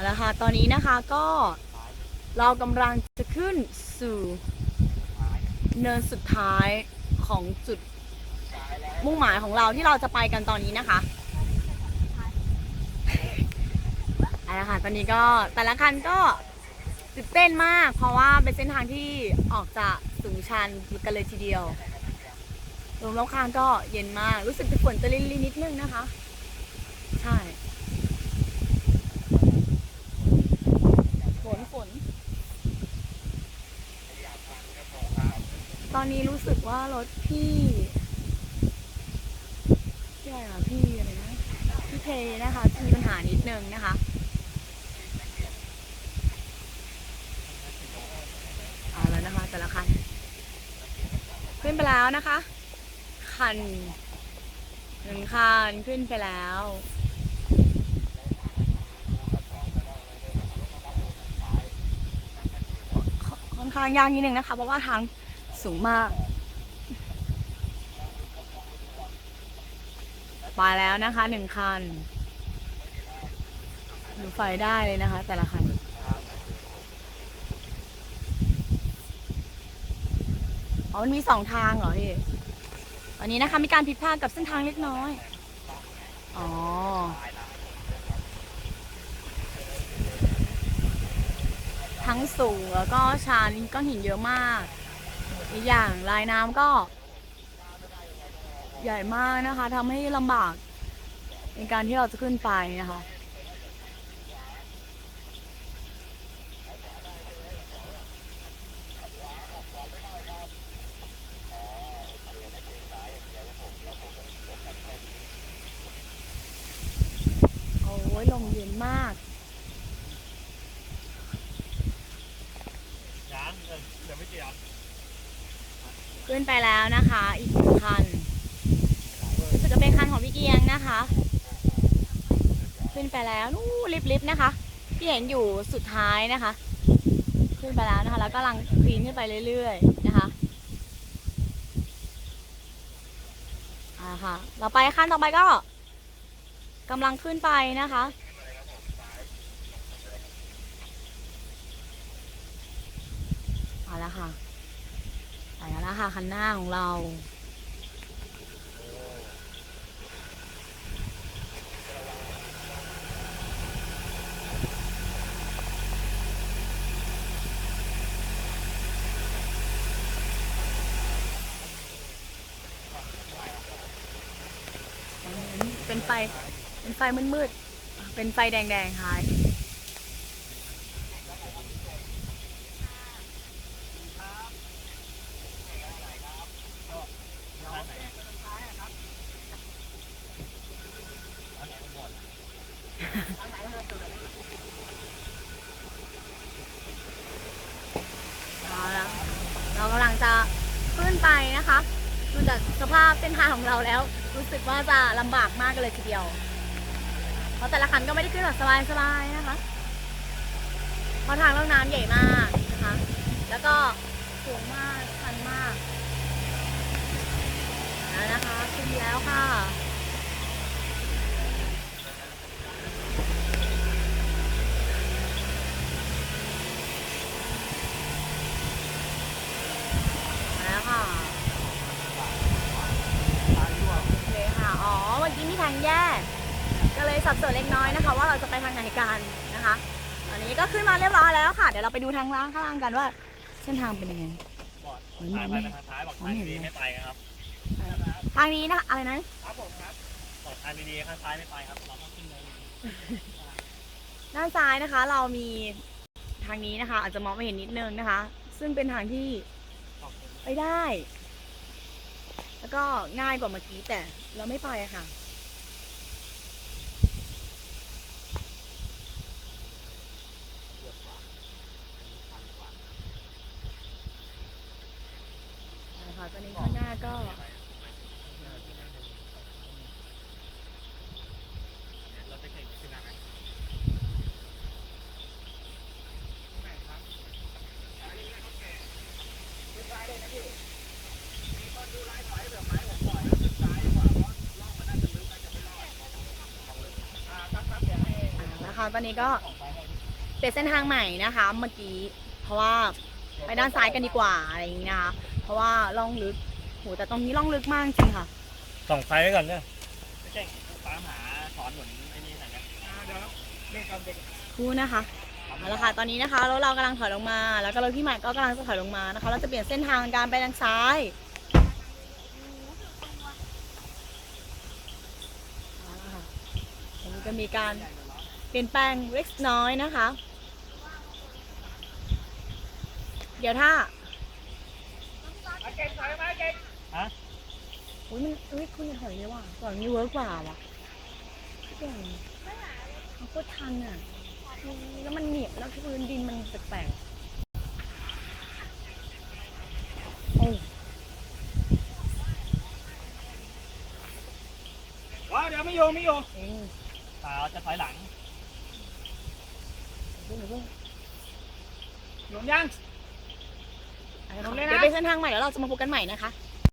เอาละค่ะ ตอนนี้นะคะก็เรากำลังจะขึ้นสู่เนินสุดท้ายของจุดมุ่งหมายของเราที่เราจะไปกันตอนนี้นะคะเอาละค่ะ ตอนนี้ก็แต่ละคันก็ตื่นเต้นมาก เพราะว่าเป็นเส้นทางที่ออกจากสูงชันกันเลยทีเดียวลมรอบข้างก็เย็นมาก รู้สึกจะฝนจะลินๆนิดนึงนะคะ ใช่ ฝนฝน ตอนนี้รู้สึกว่ารถพี่พี่อะไรอะพี่อะไรนะพี่เทนะคะจะมีปัญหานิดนึงนะคะเอาแล้วนะคะแต่ละคันขึ้นไปแล้วนะคะ คันหนึ่งคันขึ้นไปแล้วค่อนข้างยากนิดนึงนะคะ เพราะว่าทาง สูงมากไปแล้วนะคะหนึ่งคันดูไฟได้เลยนะคะ แต่ละคันอ๋อมันมีสองทางเหรอพี่อันนี้นะคะมีการผิดพลาดกับเส้นทางเล็กน้อย อ๋อทั้งสูงแล้วก็ชันก้อนหินเยอะมาก อีกอย่างลายน้ำก็ ใหญ่มากนะคะทำให้ลำบากในการที่เราจะขึ้นไปนะคะ โอ้ยลมเย็นมาก ยังเออเดี๋ยวไม่เกี่ยว ขึ้นไปแล้วนะคะ อีกหนึ่งคันรู้สึกจะเป็นคันของพี่เกียงนะคะ ขึ้นไปแล้วนู่ลิฟต์นะคะ ที่เห็นอยู่สุดท้ายนะคะ ขึ้นไปแล้วนะคะ แล้วก็กำลังปีนขึ้นไปเรื่อยๆนะคะอ่าค่ะเราไปขั้นต่อไปก็กำลังขึ้นไปนะคะเอาละค่ะ ไปแล้วนะคะคันหน้าของเราเป็นไฟ เป็นไฟมืดๆ เป็นไฟแดงๆค่ะ เอาละเรากำลังจะขึ้นไปนะคะดู จากสภาพเส้นทางของเราแล้ว รู้สึกว่าจะลำบากมากกันเลยทีเดียว เพราะแต่ละคันก็ไม่ได้ขึ้นแบบสบายๆนะคะ เพราะทางล่องน้ำใหญ่มากนะคะ แล้วก็สูงมากชันมากแล้วนะคะขึ้นแล้วค่ะ มาแล้วค่ะเลยค่ะ อ๋อ เมื่อกี้มีทางแยก ก็เลยสับสนเล็กน้อยนะคะ ว่าเราจะไปทางไหนกันนะคะตอนนี้ก็ขึ้นมาเรียบร้อยแล้วค่ะ เดี๋ยวเราไปดูทางล่างข้างล่างกันว่า เส้นทางเป็นยังไงบอดเหมือนถ่ายไปไม่เป็นทางท้ายบอกอ๋อทางไม่เห็นดีเลยไม่ไปครับ ทางนี้นะคะอะไรนะครับผมครับบอกทางดีๆข้างซ้ายไม่ไปครับเราต้องขึ้นเลยด้านซ้ายนะคะ เรามีทางนี้นะคะ อาจจะมองไม่เห็นนิดนึงนะคะ ซึ่งเป็นทางที่ขอบคุณไปได้ แล้วก็ง่ายกว่าเมื่อกี้แต่เราไม่ไปอะค่ะ คะตอนนี้ข้างหน้าก็นะคะตอนนี้ก็เปลี่ยนเส้นทางใหม่นะคะ เมื่อกี้ เพราะว่าไปด้านซ้ายกันดีกว่าอะไรอย่างนี้นะคะ ราะว่าล่องลึกโหแต่ตรงนี้ล่องลึกมากจริงค่ะ ส่องไฟไว้ก่อนเนี่ยไม่ใช่ตามหาสอนเหมือนไอ้นี่ไหนนะเดี๋ยวเล่นกันเด็กคู่นะคะเอาละค่ะตอนนี้นะคะรถเรากำลังถอยลงมา แล้วก็รถพี่ใหม่ก็กำลังจะถอยลงมานะคะ เราจะเปลี่ยนเส้นทางการไปทางซ้ายเอาละค่ะตอนนี้ก็มีการเปลี่ยนแปลงเล็กน้อยนะคะ เดี๋ยวถ้าเก่งถอยมาเก่งฮะอุ้ยมันอุ้ยคุณอย่าถอยเลยว่ะถอยนี้เวิร์กกว่าว่ะเก่งเขาโคตรทันอะอืมแล้วมันเหนียบแล้วพื้นดินมันแปลกๆโอ้ว้าเดี๋ยวไม่อยู่ไม่อยู่เองสาวจะถอยหลังเพิ่งเพิ่งหลงยัง เดี๋ยวไปเส้นทางใหม่แล้วเราจะมาพบกันใหม่นะคะ